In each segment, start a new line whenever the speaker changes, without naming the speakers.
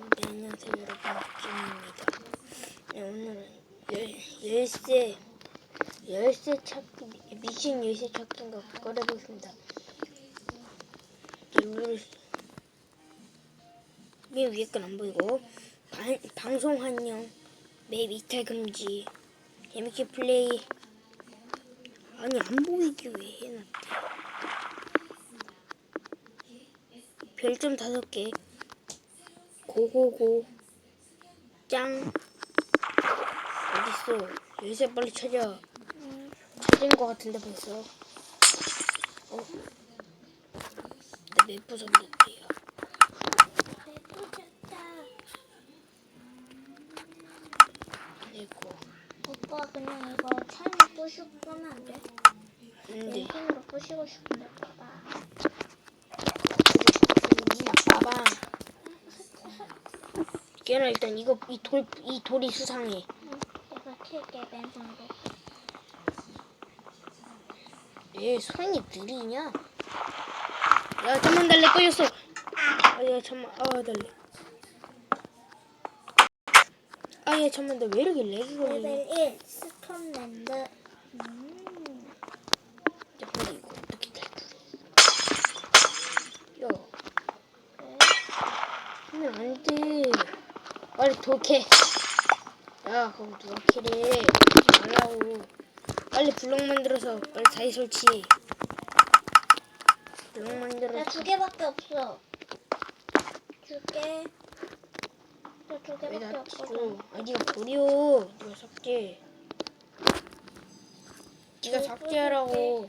네, 안녕하세요 여러분 김입니다. 네, 오늘은 열, 열쇠 열쇠 찾기 미션 열쇠 찾기인가 그걸 해보겠습니다. 맨 위에 건 안 보이고 방, 방송 환영 맵 이탈 금지 재밌게 플레이 아니 안 보이게 왜 해놨대 별점 다섯 개 고고고. 짱. 어딨어? 열쇠 빨리 찾아. 찾은 거 같은데 벌써. 어? 나맵 부숴볼게요. 내고.
오빠 그냥 이거 차에 부시고 끄면 안 돼?
근데
펜으로 부시고 싶은데 봐봐
니 나빠봐 걔는 일단 이거 이 돌 이 돌이 수상해
응, 내가 킬게 맨손으로
얘 손이 느리냐? 야 잠만 달래 꺼졌어. 아야 잠만 아 달래. 아야 잠만 나왜 이렇게 렉이 걸리냐?
레벨 1 스톤랜드 음,
야 근데 이거 어떻게 될 야,
그래?
하면 안 돼. 빨리 돌캐. 야 그럼 누가 캐래? 말라고. 빨리 블록 만들어서 빨리 다시 설치해. 블록 만들어서.
나두 개밖에 없어 나두
왜
개밖에
나
없거든
줘? 아 니가 버려. 니가 삭제. 니가 삭제하라고.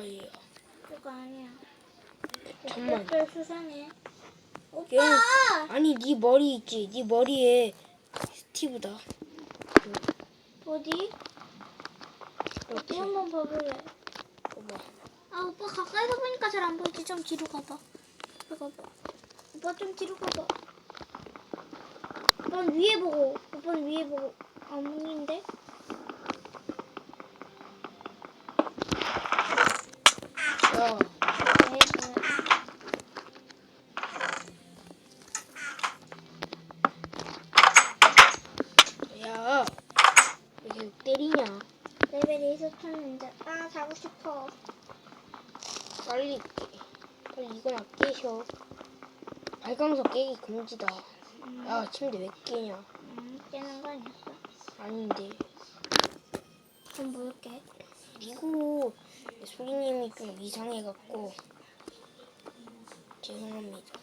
아 예.
그거 아니야
잠만.
별 수상해 오빠
얘는 아니 네 머리 있지? 네 머리에 스티브다.
어디? 어디. 한번 봐볼래
봐봐.
아 오빠 가까이서 보니까 잘 안 보이지 좀 뒤로 가봐 뒤로 가봐 오빠 좀 뒤로 가봐 오빠는 위에 보고 오빠는 위에 보고 안 보이는데
야,
네, 네.
야, 왜 계속 때리냐?
레벨이 있었는데 아 자고 싶어
빨리 깨. 빨리 이거나 깨셔. 발광석 깨기 금지다. 야, 침대 왜 깨냐?
음 깨는 거 아니었어
아닌데.
그럼 뭘게
그리고 소리님이 좀 이상해갖고 죄송합니다.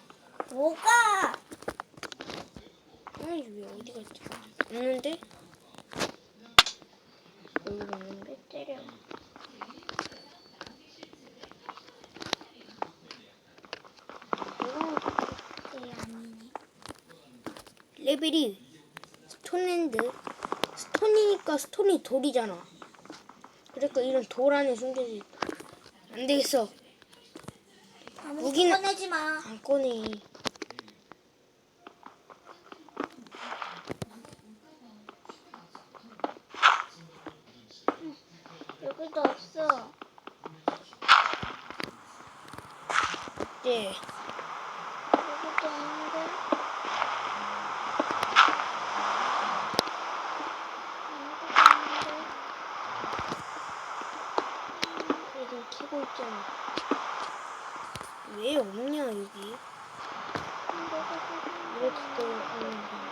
뭐가
아니 왜 어디 갔지? 없는데?
때려
레벨이 스톤랜드 스톤이니까 스톤이 돌이잖아. 그러니까 이런 돌 안에 숨겨져 있다. 안 되겠어.
아무것도
무기는-
꺼내지 마
안 꺼내.
여기도 없어
네.
여기도 없는데 아무것도 없는데
이걸 키고 있잖아. 왜 없냐 여기? 이렇게 떠.
어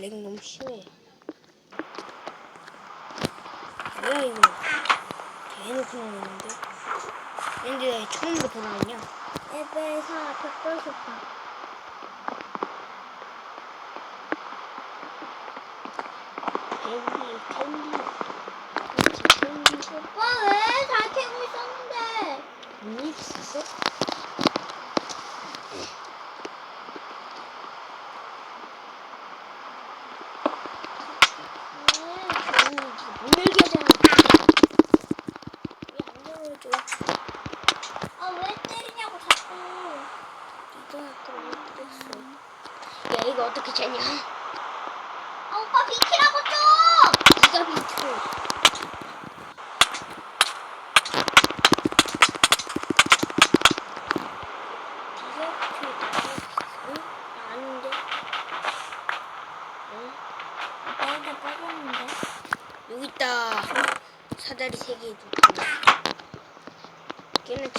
렉 너무 심해. 뭐야 이거? 개놓고 나오는데? 근데 나 처음으로 돌아왔냐?
에베사 벽돌 소파.
캔디 캔디.
아,
캔디 소파 왜
다 캐고 있었는데?
문 있었어?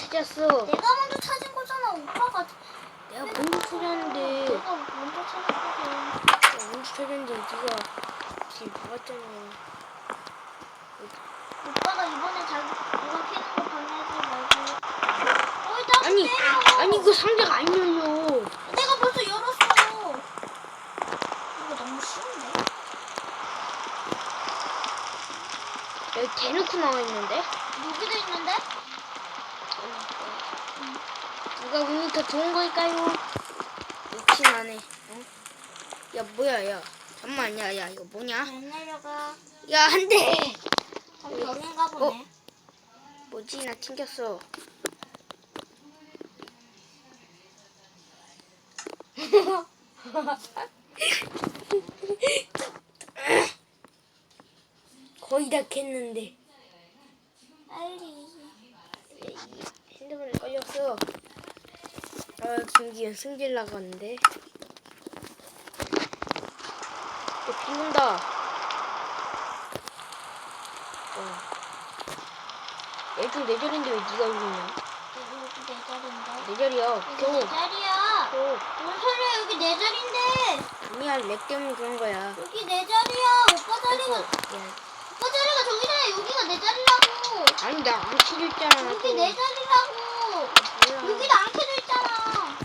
찾았어.
내가 먼저 찾은 거잖아 오빠가.
내가 먼저 찾았는데.
내가 먼저 찾았거든.
내가 먼저 찾았는데 네가 지금 봐봤잖아.
오빠가 이번에 잘 누가 캐는 거 방해하지 말고. 어이 나
아니,
때려.
아니 그 상자가 안 열려.
내가 벌써 열었어. 이거 너무 쉬운데?
여기 대놓고 나와 있는데?
여기도 있는데?
누가 운이 더 좋은 걸까요? 욕심 안 해. 어? 야 뭐야 야. 잠만 야 야 이거 뭐냐?
안 내려가.
야 안 돼.
그럼 병인가 보네.
뭐지 나 튕겼어. 거의 다 캤는데
빨리.
핸드폰에 걸렸어. 아 김기현 승질 나갔는데. 비 온다. 어. 얘좀 내 자리인데 왜 네가 여기 있냐?
여기 내 자리인데.
내 자리야.
여기
겨우.
내 자리야.
겨우.
뭔 소리야? 여기 내 자리인데.
아니야 렉 때문에 그런 거야.
여기 내 자리야. 오빠
아이고,
자리가
야.
오빠 자리가 저기잖아. 여기가 내 자리라고.
아니 나안 치렸잖아.
여기 내 자리라고. 여기도 안 켜져 있잖아.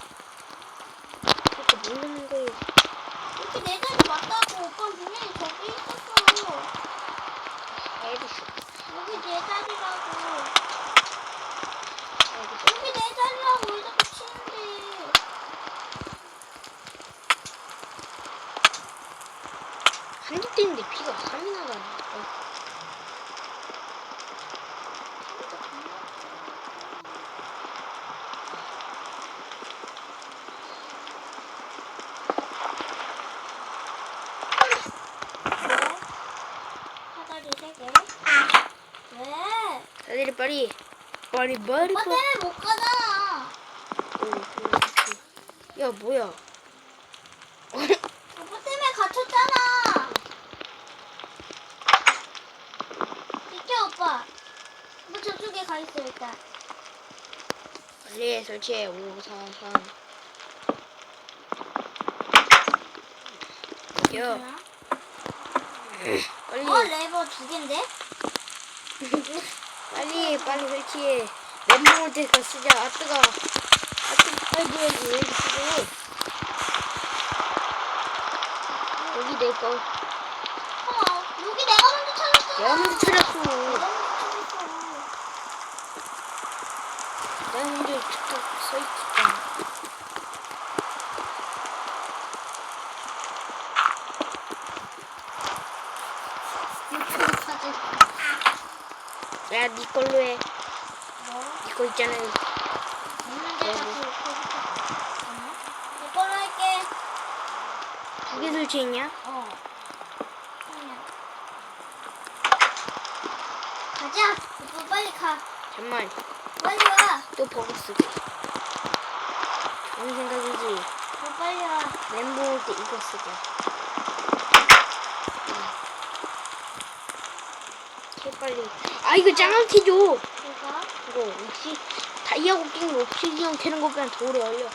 그렇게 모르는 거예요.
여기 내 자리 맞다고. 오빠 분명히 저기 있었어.
알겠어.
여기 내 자리라고.
알겠어.
여기 내 자리라고 왜 자꾸 치는데?
한대 때는데 피가 3이 나가네. 어.
사다리 세 개. 왜?
빨리 빨리 빨리
오빠 때문에 못 가잖아.
야 뭐야?
오빠 때문에 갇혔잖아. 비켜 오빠. 오빠 저쪽에 가 있어 일단.
빨리 설치해 5 4 3야 빨리
어 레버 두 개인데?
빨리 빨리 설치해 멘붕 올 때가 쓰자. 아 뜨거 아 뜨거 빨리 해야지. 왜 이렇게 여기 내거.
어 여기 내가 먼저 찾았잖아.
내가 먼저 찾았어.
내가 먼저 찾았어.
내가 먼저 서 있었잖아
유튜브 찾을.
야네 걸로 해
뭐?
이거 있잖아
있는데 자꾸 내 걸로 할게.
두개 설치했냐?
어. 가자. 오빠 빨리 가.
잠만
빨리 와.
또 버그 쓰게 좋은 생각이지
오빠 빨리 와.
멘붕 올때 이거 쓰자 개 빨리 아 이거 짱한테 줘
내가
이거 혹시 다이아 곡괭이 옵시디언 캐는 것보다 더 오래 걸려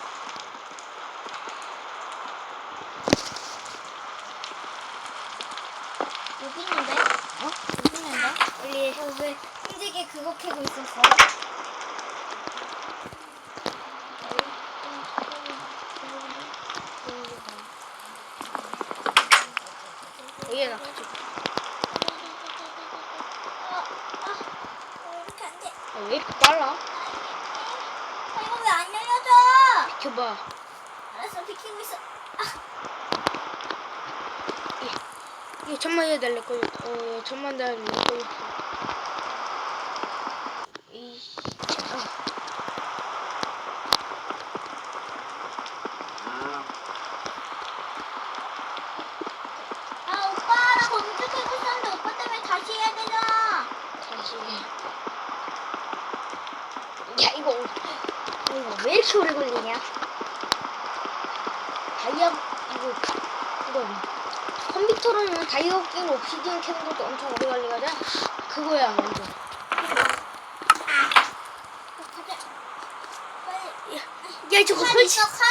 여기 있는데?
어?
여기 있는데?
빨리
어, 왜 힘들게 그거 캐고 있었어?
천만 원 달래.
거면 어
천만
달래
거면 아
오빠 나 검색하고
있었는데 오빠 때문에 다시 해야 되잖아. 다시 야 이거 이거 왜
이렇게 오래 걸리냐?
다이아 이거 이거. 컴퓨터로는 다이아 깨고 옵시디언 캐는 것도 엄청 오래 걸리거든. 그거야.
빨리.
야 저거
칼. 있어 칼?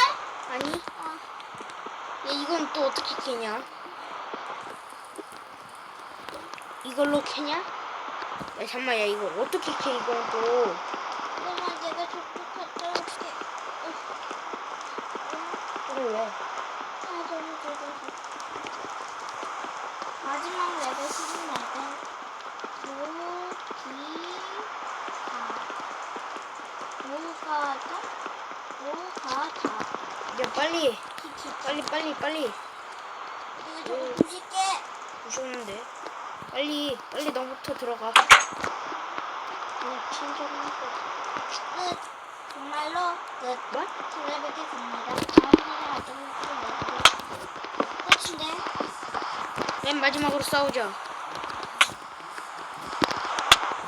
아니.
어.
야 이건 또 어떻게 캐냐? 이걸로 캐냐? 야 잠만 야 이거 어떻게 캐 이건 또.
그러면 내가 저쪽 올게.
이걸 왜?
아 너무 좋아 서. 마지막 레벨 시즌 레벨. 모, 기, 가. 모가 다? 모가 다.
야 빨리
키키.
빨리 빨리 빨리.
이거 저거 부실게.
무서운데. 빨리 빨리 너부터 들어가. 그냥 친절하고.
끝. 정말로 끝.
뭐?
다음 시간에 어떤 것을 끝인데.
맨 마지막으로 싸우자.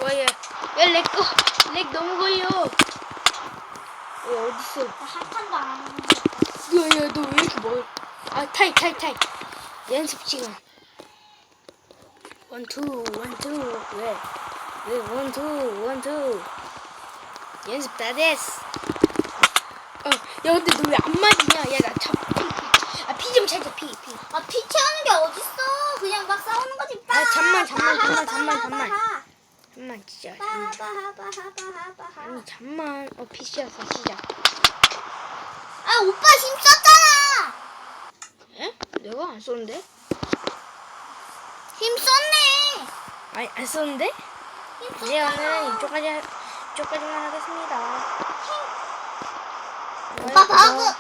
와야 야 렉 거. 렉 너무 걸려. 야 어딨어?
나 한 판도 안 하는 거.
야야 너 왜 이렇게 멀? 아 타이 타이 타이. 연습 시간. 원 투 원 투 왜? 왜 원 투 원 투. 연습 다 됐어. 어, 야 근데 너 왜 안 맞으냐? 야나 잡. 아피 좀 찾아 피 피.
아, 피 채우는 게 어딨어. 그냥 막 싸우는 거지.
아, 잠만, 잠만, 잠만, 잠만, 잠만. 잠만 진짜. 잠만. 아니 잠만. 어 PC였어 시작.
아, 오빠 힘 썼잖아.
에? 내가 안 썼는데?
힘 썼네.
아니 안 썼는데?
힘
이제는
썼잖아.
이쪽까지 하- 이쪽까지만 하겠습니다.
오빠 바보.